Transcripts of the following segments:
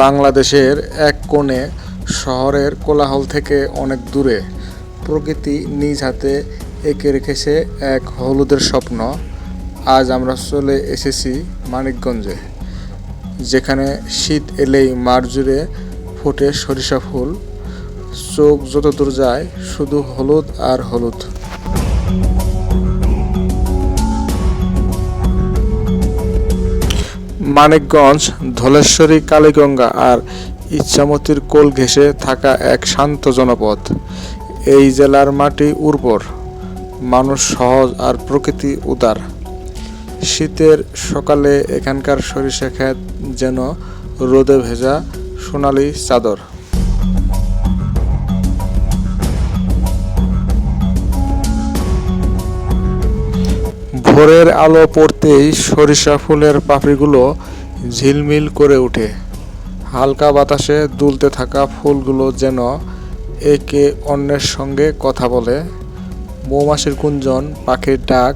বাংলাদেশের এক কোণে শহরের কোলাহল থেকে অনেক দূরে। প্রকৃতি নিজ হাতে এঁকে রেখেছে এক হলুদের স্বপ্ন। আজ আমরা চলে এসেছি মানিকগঞ্জে, যেখানে শীত এলেই মাঠ জুড়ে ফোটে সরিষা ফুল। চোখ যত দূর যায় শুধু হলুদ আর হলুদ। মানিকগঞ্জ, ধলেশ্বরী, কালীগঙ্গা আর ইচ্ছামতির কোল ঘেঁষে থাকা এক শান্ত জনপদ। এই জেলার মাটি উর্বর, মানুষ সহজ আর প্রকৃতি উদার। শীতের সকালে এখানকার সরিষা ক্ষেত যেন রোদে ভেজা সোনালি চাদর। ভোরের আলো পড়তেই সরিষা ফুলের পাপড়িগুলো ঝিলমিল করে ওঠে। হালকা বাতাসে দুলতে থাকা ফুলগুলো যেন একে অন্যের সঙ্গে কথা বলে। মৌমাছির কুঞ্জন পাখির ডাক,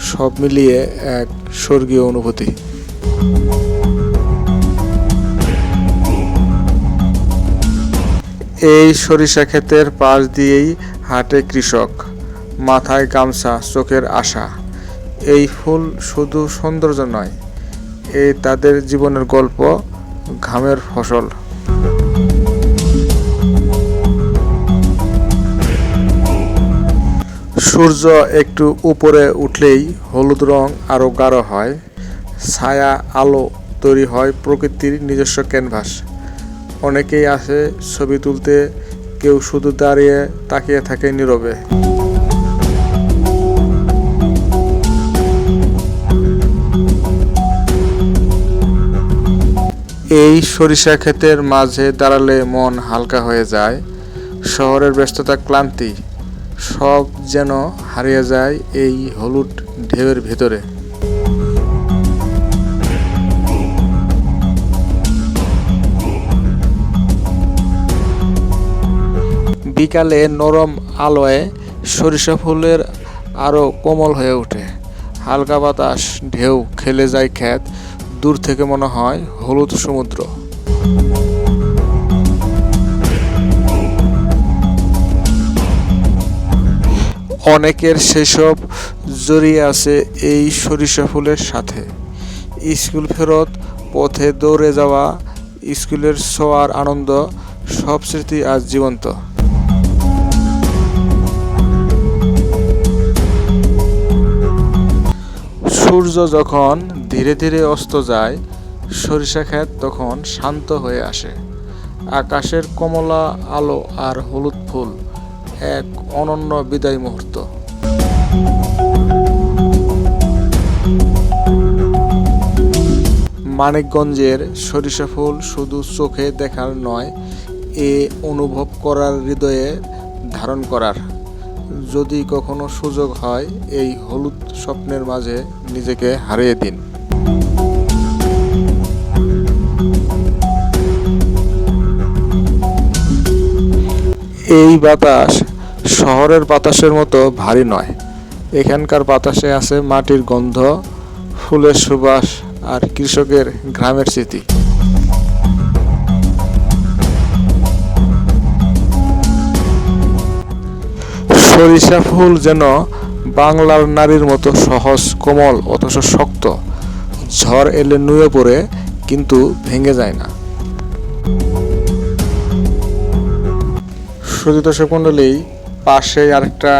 সব মিলিয়ে এক স্বর্গীয় অনুভূতি। এই সরিষা ক্ষেতের পাশ দিয়েই হাঁটে কৃষক। মাথায় গামছা, চোখের আশা। এই ফুল শুধু সৌন্দর্য নয় এই তাদের জীবনের গল্প, ঘামের ফসল। সূর্য একটু উপরে উঠলেই হলুদ রং আরও গাঢ় হয়, ছায়া আলো তৈরি হয় প্রকৃতির নিজস্ব ক্যানভাস। অনেকেই আসে ছবি তুলতে, কেউ শুধু দাঁড়িয়ে তাকিয়ে থাকে নীরবে। এই সরিষা ক্ষেতের মাঝে দাঁড়ালে মন হালকা হয়ে যায়। শহরের ব্যস্ততা ক্লান্তি। সব যেন হারিয়ে যায় এই হলুদ ঢেউয়ের ভেতরে। বিকালে নরম আলোয় সরিষা ফুলের আরও কোমল হয়ে ওঠে। হালকা বাতাস, ঢেউ, খেলে যায় ক্ষেত। দূর থেকে মনে হয় হলুদ সমুদ্র। অনেকের সেসব জড়িয়ে আছে এই সরিষা ফুলের সাথে। স্কুল ফেরত, পথে দৌড়ে যাওয়া, স্কুলের ছোঁয়ার আনন্দ, সব স্মৃতি আজ জীবন্ত। সূর্য যখন ধীরে ধীরে অস্ত যায়, সরিষা ক্ষেত তখন শান্ত হয়ে আসে। আকাশের কমলা, আলো আর হলুদ ফুল এক অনন্য বিদায় মুহূর্ত। মানিকগঞ্জের সরিষা ফুল শুধু চোখে দেখার নয়, এ অনুভব করার হৃদয়ে ধারণ করার। যদি কখনো সুযোগ হয়, এই হলুদ স্বপ্নের মাঝে নিজেকে হারিয়ে দিন। এই বাতাস শহরের বাতাসের মতো ভারী নয়। এখানকার বাতাসে আছে মাটির গন্ধ, ফুলের সুবাস আর কৃষকের গ্রামের স্মৃতি। সরিষা ফুল যেন বাংলার নারীর মতো সহজ, কোমল, অথচ শক্ত। ঝড় এলে নুয়ে পড়ে, কিন্তু ভেঙে যায় না। শুধু দর্শক পাশে আরেকটা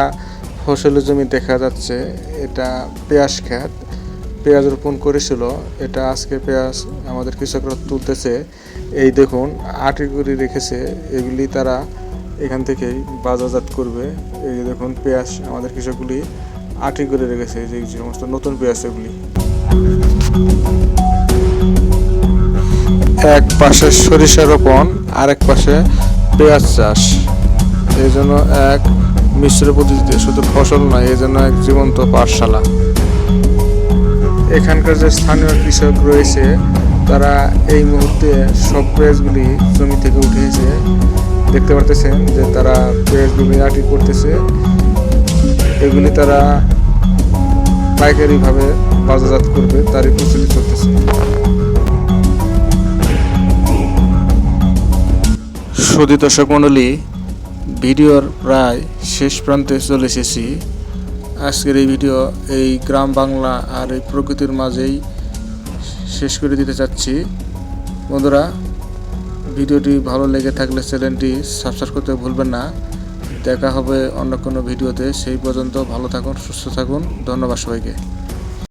ফসলের জমি দেখা যাচ্ছে, এটা পেঁয়াজ ক্ষেত। পেঁয়াজ রোপণ করেছিল, এটা আজকে পেঁয়াজ আমাদের কৃষকরা তুলতেছে। এই দেখুন, আটি করে রেখেছে, এগুলি তারা এখান থেকেই বাজারজাত করবে। এই দেখুন, পেঁয়াজ আমাদের কৃষকগুলি আটি করে রেখেছে যে সমস্ত নতুন পেঁয়াজ এগুলি। এক পাশে সরিষা রোপণ, আরেক পাশে পেঁয়াজ চাষ। এই জন্য এক মিশ্র পদ্ধতিতে শুধু ফসল নয় এই জন্য এক জীবন্ত পাঠশালা। এখানকার যে স্থানীয় কৃষক রয়েছে, তারা এই মুহূর্তে সব পেঁয়াজগুলি জমি থেকে উঠিয়েছে দেখতে পারতেছেন যে তারা পেঁয়াজগুলি আটি করতেছে। এগুলি তারা পাইকারিভাবে বাজারজাত করবে, তারই প্রস্তুতি চলতেছে। সুদী দর্শক মণ্ডলী ভিডিওর প্রায় শেষ প্রান্তে চলে এসেছি। আজকের এই ভিডিও এই গ্রাম বাংলা আর এই প্রকৃতির মাঝেই শেষ করে দিতে চাচ্ছি। বন্ধুরা, ভিডিওটি ভালো লেগে থাকলে চ্যানেলটি সাবস্ক্রাইব করতে ভুলবেন না। দেখা হবে অন্য কোনো ভিডিওতে। সেই পর্যন্ত ভালো থাকুন, সুস্থ থাকুন। ধন্যবাদ সবাইকে।